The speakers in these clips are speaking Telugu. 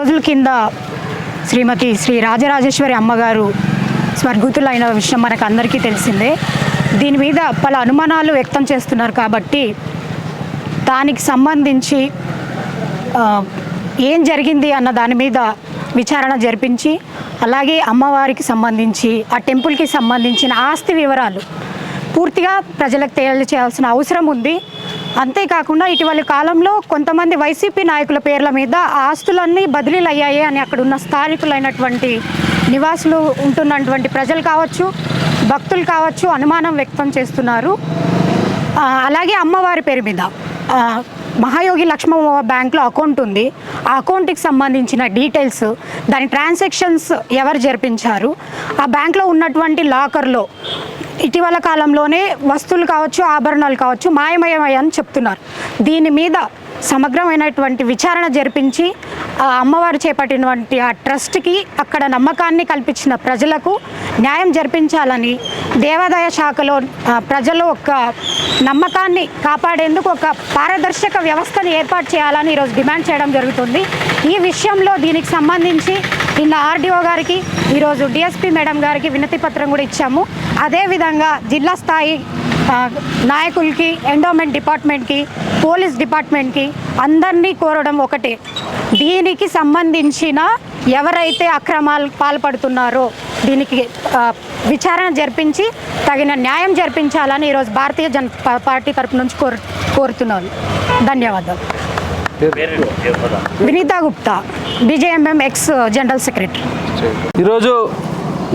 రోజుల కింద శ్రీమతి శ్రీ రాజరాజేశ్వరి అమ్మగారు స్వర్గతులైన విషయం మనకు అందరికీ తెలిసిందే. దీని మీద పలు అనుమానాలు వ్యక్తం చేస్తున్నారు కాబట్టి దానికి సంబంధించి ఏం జరిగింది అన్న దాని మీద విచారణ జరిపించి అలాగే అమ్మవారికి సంబంధించి ఆ టెంపుల్కి సంబంధించిన ఆస్తి వివరాలు పూర్తిగా ప్రజలకు తెలియచేయాల్సిన అవసరం ఉంది. అంతేకాకుండా ఇటీవలి కాలంలో కొంతమంది వైసీపీ నాయకుల పేర్ల మీద ఆ ఆస్తులన్నీ బదిలీలు అయ్యాయి అని అక్కడ ఉన్న స్థానికులైనటువంటి నివాసులు ఉంటున్నటువంటి ప్రజలు కావచ్చు భక్తులు కావచ్చు అనుమానం వ్యక్తం చేస్తున్నారు. అలాగే అమ్మవారి పేరు మీద మహాయోగి లక్ష్మమ్మ బ్యాంక్లో అకౌంట్ ఉంది. ఆ అకౌంట్కి సంబంధించిన డీటెయిల్స్ దాని ట్రాన్సాక్షన్స్ ఎవరు జరిపించారు? ఆ బ్యాంక్లో ఉన్నటువంటి లాకర్లో ఇటీవల కాలంలోనే వస్తువులు కావచ్చు ఆభరణాలు కావచ్చు మాయమయమయ్యని చెప్తున్నారు. దీని మీద సమగ్రమైనటువంటి విచారణ జరిపించి ఆ అమ్మవారు చేపట్టినటువంటి ఆ ట్రస్ట్కి అక్కడ నమ్మకాన్ని కల్పించిన ప్రజలకు న్యాయం జరిపించాలని దేవాదాయ శాఖలో ప్రజలు ఒక నమ్మకాన్ని కాపాడేందుకు ఒక పారదర్శక వ్యవస్థను ఏర్పాటు చేయాలని ఈరోజు డిమాండ్ చేయడం జరుగుతుంది. ఈ విషయంలో దీనికి సంబంధించి నిన్న ఆర్డీఓ గారికి ఈరోజు డిఎస్పీ మేడం గారికి వినతి పత్రం కూడా ఇచ్చాము. అదేవిధంగా జిల్లా స్థాయి నాయకులకి ఎండోమెంట్ డిపార్ట్మెంట్కి పోలీస్ డిపార్ట్మెంట్కి అందరినీ కోరడం ఒకటే. దీనికి సంబంధించిన ఎవరైతే అక్రమాలు పాల్పడుతున్నారో దీనికి విచారణ జరిపించి తగిన న్యాయం జరిపించాలని ఈరోజు భారతీయ జన పార్టీ తరపు నుంచి కోరు కోరుతున్నాను. ధన్యవాదాలు. Vineeta Gupta BJMM ex general secretary. ఈరోజు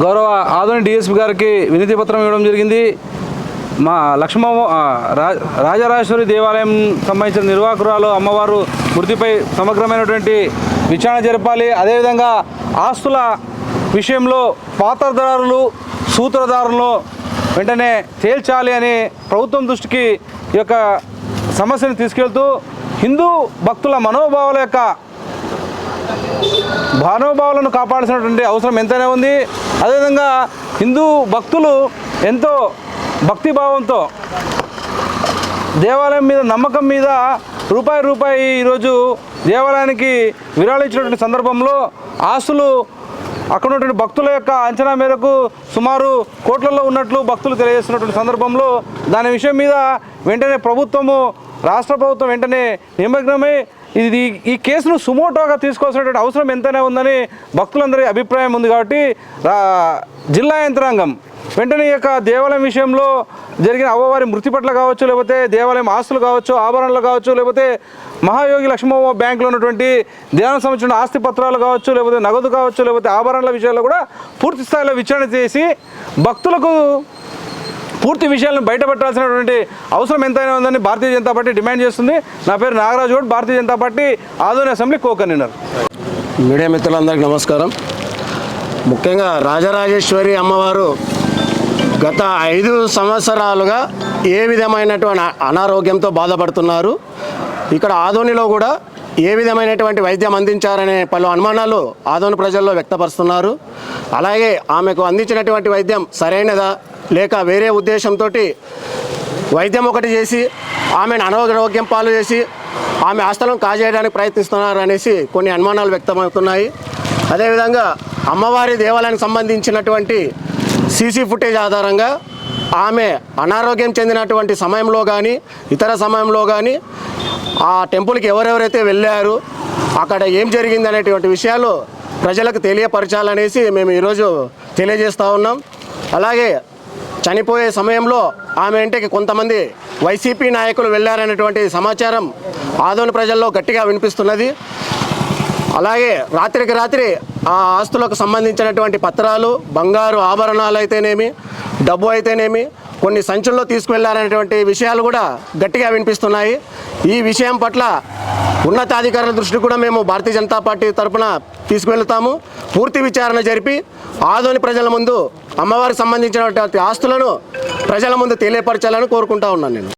గౌరవ ఆధునిక డిఎస్పీ గారికి వినతి పత్రం ఇవ్వడం జరిగింది. మా లక్ష్మ రా రాజరాజేశ్వరి దేవాలయం సంబంధించిన నిర్వాహకురాలు అమ్మవారు మృతిపై సమగ్రమైనటువంటి విచారణ జరపాలి. అదేవిధంగా ఆస్తుల విషయంలో పాత్రదారులు సూత్రధారులను వెంటనే తేల్చాలి అని ప్రభుత్వం దృష్టికి ఈ యొక్క సమస్యను తీసుకెళ్తూ హిందూ భక్తుల మనోభావాల యొక్క భానోభావాలను కాపాడాల్సినటువంటి అవసరం ఎంతైనా ఉంది. అదేవిధంగా హిందూ భక్తులు ఎంతో భక్తిభావంతో దేవాలయం మీద నమ్మకం మీద రూపాయి రూపాయి ఈరోజు దేవాలయానికి విరాళించినటువంటి సందర్భంలో ఆస్తులు అక్కడ ఉన్నటువంటి భక్తుల యొక్క అంచనా మేరకు సుమారు కోట్లలో ఉన్నట్లు భక్తులు తెలియజేస్తున్నటువంటి సందర్భంలో దాని విషయం మీద వెంటనే ప్రభుత్వము రాష్ట్ర ప్రభుత్వం వెంటనే నిమగ్నమై ఇది ఈ కేసును సుమోటోగా తీసుకోవాల్సినటువంటి అవసరం ఎంతనే ఉందని భక్తులందరి అభిప్రాయం ఉంది కాబట్టి జిల్లా యంత్రాంగం వెంటనే ఈ యొక్క దేవాలయం విషయంలో జరిగిన అవ్వవారి మృతి పట్ల కావచ్చు లేకపోతే దేవాలయం ఆస్తులు కావచ్చు ఆభరణలు కావచ్చు లేకపోతే మహాయోగి లక్ష్మమ్మ బ్యాంకులో ఉన్నటువంటి దేవాలయం సంబంధించిన ఆస్తి పత్రాలు కావచ్చు లేకపోతే నగదు కావచ్చు లేకపోతే ఆభరణల విషయాల్లో కూడా పూర్తి స్థాయిలో విచారణ చేసి భక్తులకు పూర్తి విషయాలను బయటపెట్టాల్సినటువంటి అవసరం ఎంతైనా ఉందని భారతీయ జనతా పార్టీ డిమాండ్ చేస్తుంది. నా పేరు Nagaraju Goud Bharatiya Janata party Adoni assembly co convener media మిత్రులందరికీ నమస్కారం. ముఖ్యంగా రాజరాజేశ్వరి అమ్మవారు గత ఐదు సంవత్సరాలుగా ఏ విధమైనటువంటి అనారోగ్యంతో బాధపడుతున్నారు? ఇక్కడ ఆదోనిలో కూడా ఏ విధమైనటువంటి వైద్యం అందించారనే పలు అనుమానాలు ఆదోని ప్రజల్లో వ్యక్తపరుస్తున్నారు. అలాగే ఆమెకు అందించినటువంటి వైద్యం సరైనదా? లేక వేరే ఉద్దేశంతో వైద్యం ఒకటి చేసి ఆమెను అనారోగ్యం పాలు చేసి ఆమె ఆస్థలం కాజేయడానికి ప్రయత్నిస్తున్నారు అనేసి కొన్ని అనుమానాలు వ్యక్తమవుతున్నాయి. అదేవిధంగా అమ్మవారి దేవాలయానికి సంబంధించినటువంటి సీసీ ఫుటేజ్ ఆధారంగా ఆమె అనారోగ్యం చెందినటువంటి సమయంలో కానీ ఇతర సమయంలో కానీ ఆ టెంపుల్కి ఎవరెవరైతే వెళ్ళారు అక్కడ ఏం జరిగింది అనేటువంటి విషయాలు ప్రజలకు తెలియపరచాలనేసి మేము ఈరోజు తెలియజేస్తూ ఉన్నాం. అలాగే చనిపోయే సమయంలో ఆమె ఇంటికి కొంతమంది వైసీపీ నాయకులు వెళ్ళారనేటువంటి సమాచారం ఆదోని ప్రజల్లో గట్టిగా వినిపిస్తున్నది. అలాగే రాత్రికి రాత్రి ఆ ఆస్తులకు సంబంధించినటువంటి పత్రాలు బంగారు ఆభరణాలు అయితేనేమి డబ్బు అయితేనేమి కొన్ని సంచుల్లో తీసుకువెళ్ళారనేటువంటి విషయాలు కూడా గట్టిగా వినిపిస్తున్నాయి. ఈ విషయం పట్ల ఉన్నతాధికారుల దృష్టి కూడా మేము భారతీయ జనతా పార్టీ తరఫున తీసుకువెళ్తాము. పూర్తి విచారణ జరిపి ఆదోని ప్రజల ముందు అమ్మవారికి సంబంధించినటువంటి ఆస్తులను ప్రజల ముందు తెలియపరచాలని కోరుకుంటా ఉన్నాను నేను.